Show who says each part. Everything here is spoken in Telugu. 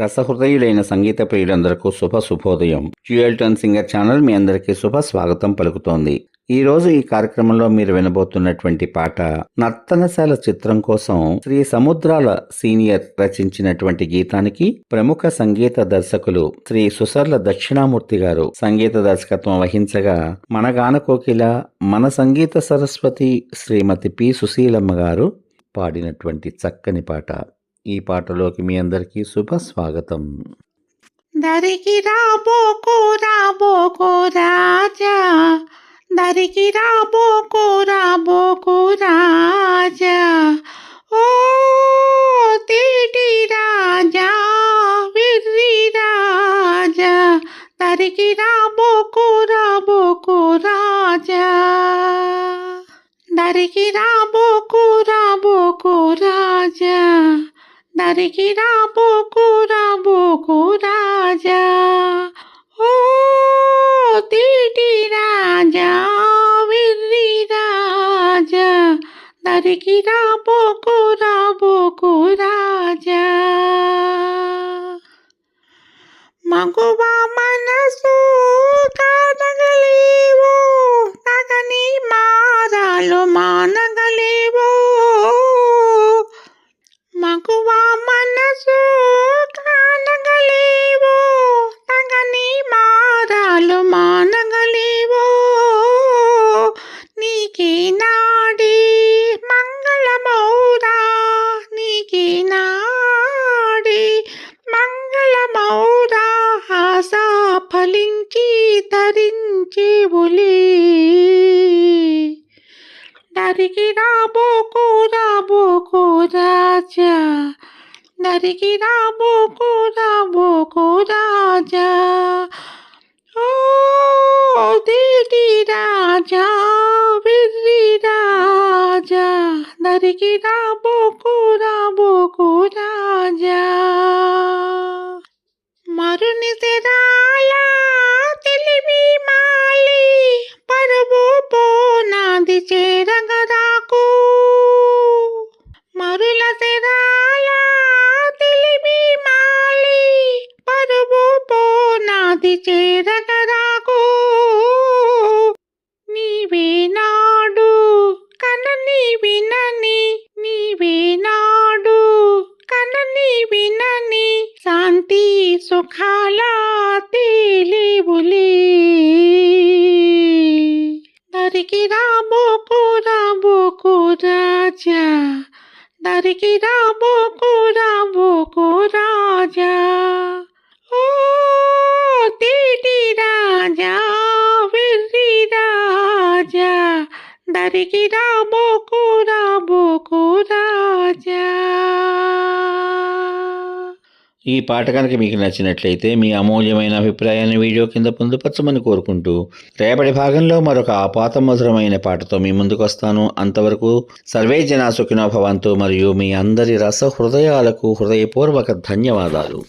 Speaker 1: రసహృదయులైన సంగీత ప్రియులందరకు శుభ శుభోదయం. జ్యూయల్టన్ సింగర్ ఛానల్ మీ అందరికీ శుభ స్వాగతం పలుకుతోంది. ఈ రోజు ఈ కార్యక్రమంలో మీరు వినబోతున్నటువంటి పాట నర్తనశాల చిత్రం కోసం శ్రీ సముద్రాల సీనియర్ రచించినటువంటి గీతానికి ప్రముఖ సంగీత దర్శకులు శ్రీ సుసర్ల దక్షిణామూర్తి గారు సంగీత దర్శకత్వం వహించగా మన గాన కోకిల మన సంగీత సరస్వతి శ్రీమతి పి సుశీలమ్మ గారు పాడినటువంటి చక్కని పాట. ఈ పాటలోకి మీ అందరికీ శుభ స్వాగతం.
Speaker 2: దరికి రాబోకో రాబోకో రాజా దరికి రాబోకో రాబోకో రాజా ఓ తీటి రాజా విర్రి రాజా దరికి రాబోకో రాబోకో రాజా దరికి రాబోకో రాబోకో రాజా నరికి రాబోకు రాబోకు రాజా. ఓ తీటి రాజా విర్రి రాజా. నరికి రాబోకు రాబోకు రాజా. మగువా ధరించి ఉలి. నరికి రాబోకు రాబోకు రాజా. నరికి రాబోకు రాబోకు రాజా. ఓ దీటి రాజా విర్రి రాజా. నరికి రాబోకు రా పో నాది చేరగరాకు నీవే నాడు కనని వినని నీవే నాడు కనని వినని శాంతి సుఖాల తేలివులి. దరికి రాబోకు రాబోకు రాజా దరికి రాబోకు దరికి రాబోకు రాబోకు రాజా.
Speaker 1: ఈ పాట కనుక మీకు నచ్చినట్లయితే మీ అమూల్యమైన అభిప్రాయాన్ని వీడియో కింద పొందుపరచమని కోరుకుంటూ రేపటి భాగంలో మరొక ఆపాత మధురమైన పాటతో మీ ముందుకు వస్తాను. అంతవరకు సర్వే జనా సుఖినో భవంతు. మరియు మీ అందరి రస హృదయాలకు హృదయపూర్వక ధన్యవాదాలు.